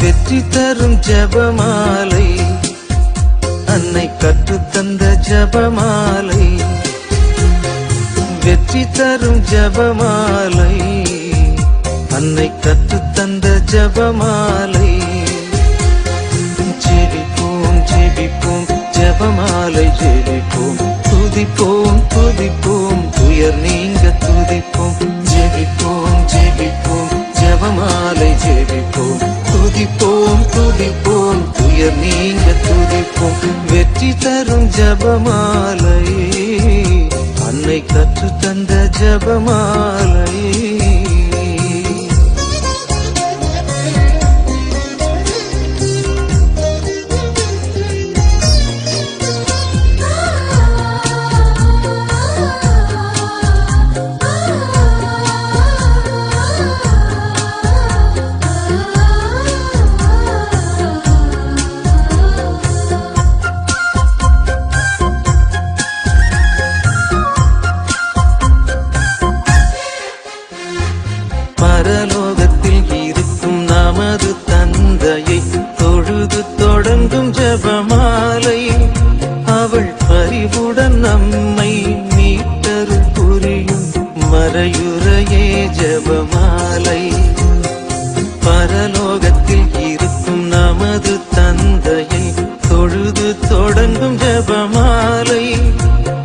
வெற்றி தரும் ஜபமாலை. அன்னை கற்றுத்தந்த ஜபமாலை. வெற்றி தரும் ஜபமாலை. அன்னை கற்றுத்தந்த ஜபமாலை. வெற்றி தரும் ஜபமாலை. அன்னை கற்று தந்த ஜபமாலை. புரியும் ஜபமாலை. பரலோகத்தில் இருக்கும் நமது தந்தையை தொழுது தொடங்கும் ஜபமாலை.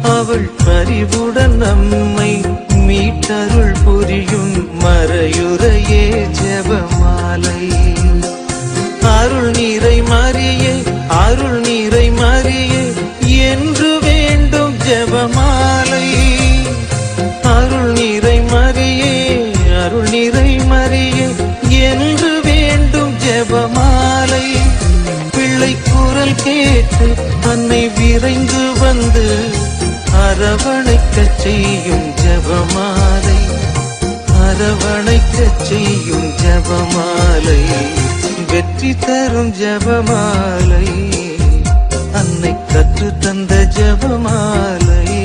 அவள் பரிவுடன் நம்மை மீட்டருள் புரியும் மறையுறையே ஜபமாலை. அன்னை வந்து அரவணைக்க செய்யும் ஜபமாலை அரவணைக்க செய்யும் ஜபமாலை வெற்றி தரும் ஜபமாலை அன்னை கற்று தந்த ஜபமாலை.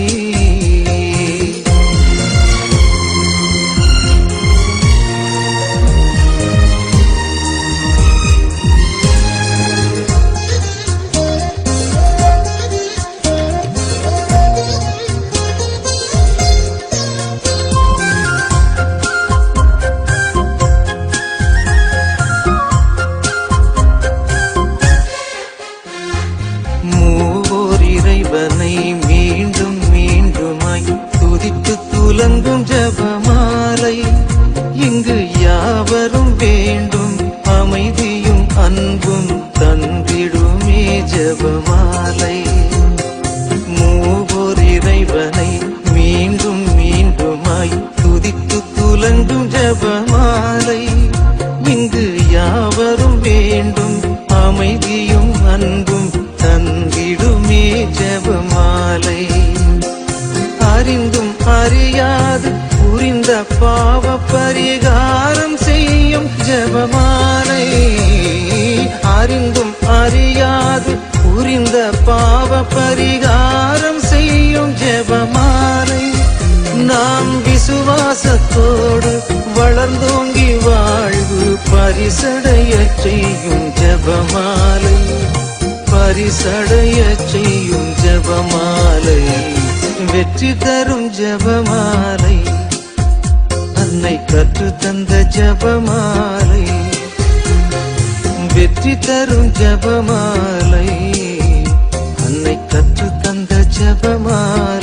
இறைவனை மீண்டும் மீண்டுமாய் துதித்து துலங்கும் ஜபமாலை. இங்கு யாவரும் வேண்டும் அமைதியும் அன்பும் தந்திடுமே ஜபமாலை. பாவ பரிகாரம் செய்யும் ஜபமானை அறிந்தும் அறியாது புரிந்த பாவ பரிகாரம் செய்யும் ஜபமானை நாம் விசுவாசத்தோடு வளர்ந்தோங்கி வாழ்வு பரிசடைய செய்யும் ஜபமாலை பரிசடைய செய்யும் ஜபமாலை வெற்றி தரும் ஜபமாலை. அன்னை கற்று தந்த ஜபமாலை வெற்றி தரும் ஜபமாலை அன்னை கற்று தந்த ஜபமாலை.